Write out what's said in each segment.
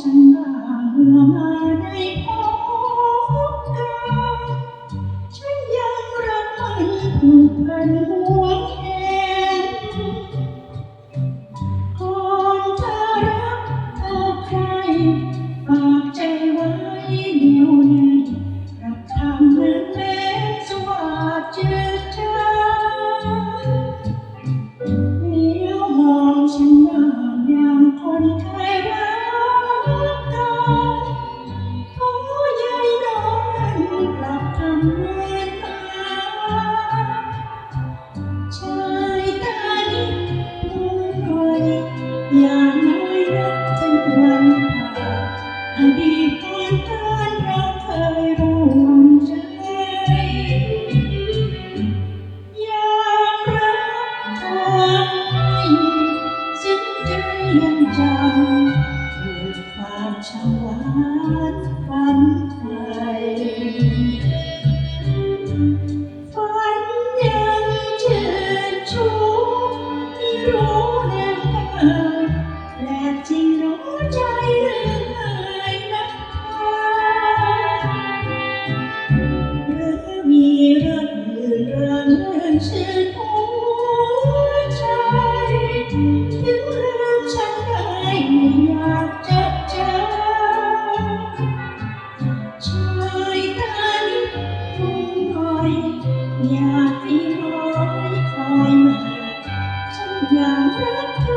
ฉันบ้าเออมาได้พบกันฉันยังรักมันผูกพันหัว น้อยรักจนวันผ่านอดีตก่อนการเราเคยร่วมใจยอมรับความไม่งใจยังจำคือความฉลาดฝันไทย อยากจะเจอ ชายตานิดทุ่งหน่อยอยากให้ร้อยคอยมา ฉันอยากรักเธอ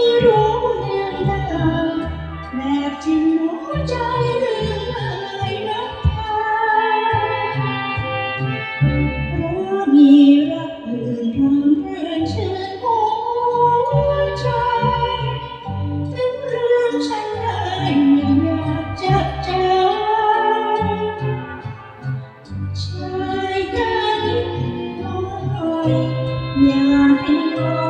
ไม่รู้เรื่องราวแปลกจริงหัวใจหรือไม่นะเพราะมีรักอื่นรำเรื่นชื่นหัวใจถึงลืมฉันได้ไม่อยากจะเจอชายตานิดน้อยอยาให้รอยคอย